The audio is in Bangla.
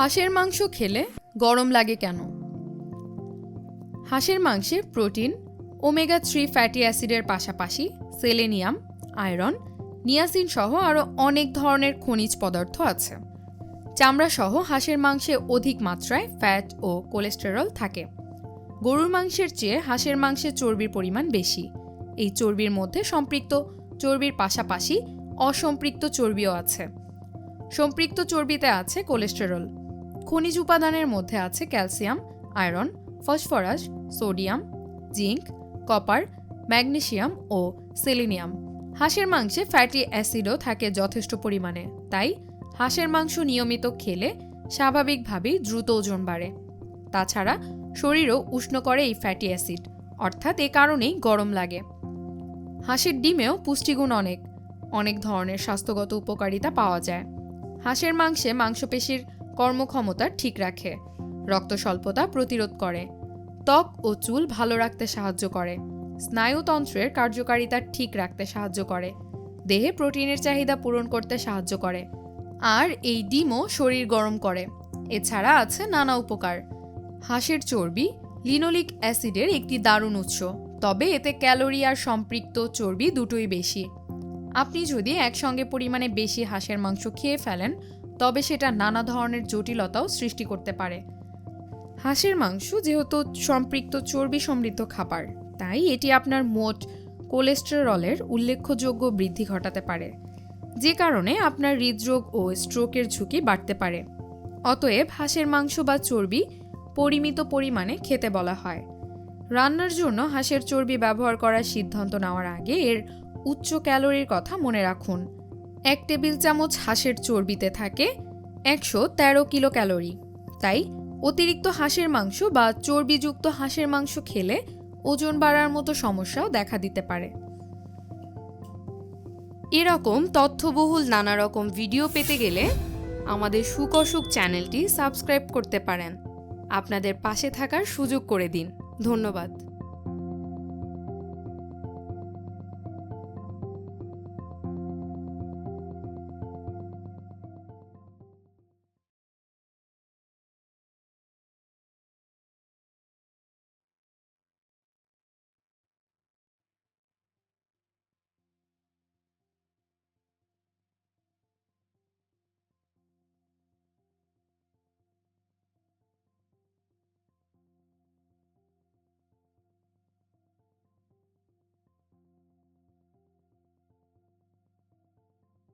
হাঁসের মাংস খেলে গরম লাগে কেন? হাঁসের মাংসে প্রোটিন, ওমেগা থ্রি ফ্যাটি অ্যাসিডের পাশাপাশি সেলেনিয়াম, আয়রন, নিয়াসিন সহ আরও অনেক ধরনের খনিজ পদার্থ আছে। চামড়া সহ হাঁসের মাংসে অধিক মাত্রায় ফ্যাট ও কোলেস্টেরল থাকে। গরুর মাংসের চেয়ে হাঁসের মাংসে চর্বির পরিমাণ বেশি। এই চর্বির মধ্যে সম্পৃক্ত চর্বির পাশাপাশি অসম্পৃক্ত চর্বিও আছে। সম্পৃক্ত চর্বিতে আছে কোলেস্টেরল। খনিজ উপাদানের মধ্যে আছে calcium, iron, phosphorus, sodium, zinc, copper, magnesium ও সেলিনিয়াম। হাঁসের মাংসে ফ্যাটি অ্যাসিডও থাকে যথেষ্ট পরিমাণে, তাই হাঁসের মাংস নিয়মিত খেলে স্বাভাবিকভাবেই দ্রুত ওজন বাড়ে। তাছাড়া শরীরও উষ্ণ করে এই ফ্যাটি অ্যাসিড, অর্থাৎ এ কারণেই গরম লাগে। হাঁসের ডিমেও পুষ্টিগুণ অনেক অনেক ধরনের স্বাস্থ্যগত উপকারিতা পাওয়া যায়। হাঁসের মাংসে মাংসপেশির কর্মক্ষমতা ঠিক রাখে। রক্ত স্বল্পতা প্রতিরোধ করে। ত্বক ও চুল ভালো রাখতে সাহায্য করে। স্নায়ুতন্ত্রের কার্যকারিতা ঠিক রাখতে সাহায্য করে। দেহে প্রোটিনের চাহিদা পূরণ করতে সাহায্য করে। আর এই ডিমও শরীর গরম করে। এছাড়া আছে নানা উপকার। হাঁসের চর্বি, লিনোলিক অ্যাসিডের একটি দারুণ উৎস। তবে এতে ক্যালোরি আর সম্পৃক্ত চর্বি দুটোই বেশি। আপনি যদি একসঙ্গে পরিমাণে বেশি হাঁসের মাংস খেয়ে ফেলেন তবে সেটা নানা ধরনের জটিলতাও সৃষ্টি করতে পারে। হাঁসের মাংস যেহেতু সম্পৃক্ত চর্বি সমৃদ্ধ খাবার, তাই এটি আপনার মোট কোলেস্টেরলের উল্লেখযোগ্য বৃদ্ধি ঘটাতে পারে, যে কারণে আপনার হৃদরোগ ও স্ট্রোকের ঝুঁকি বাড়তে পারে। অতএব হাঁসের মাংস বা চর্বি পরিমিত পরিমাণে খেতে বলা হয়। রান্নার জন্য হাঁসের চর্বি ব্যবহার করার সিদ্ধান্ত নেওয়ার আগে এর উচ্চ ক্যালোরির কথা মনে রাখুন। এক টেবিল চামচ হাঁসের চর্বিতে থাকে একশো তেরো কিলো ক্যালোরি তাই অতিরিক্ত হাঁসের মাংস বা চর্বিযুক্ত হাঁসের মাংস খেলে ওজন বাড়ার মতো সমস্যাও দেখা দিতে পারে। এরকম তথ্যবহুল নানা রকম ভিডিও পেতে গেলে আমাদের সুকসুক চ্যানেলটি সাবস্ক্রাইব করতে পারেন। আপনাদের পাশে থাকার সুযোগ করে দিন। ধন্যবাদ।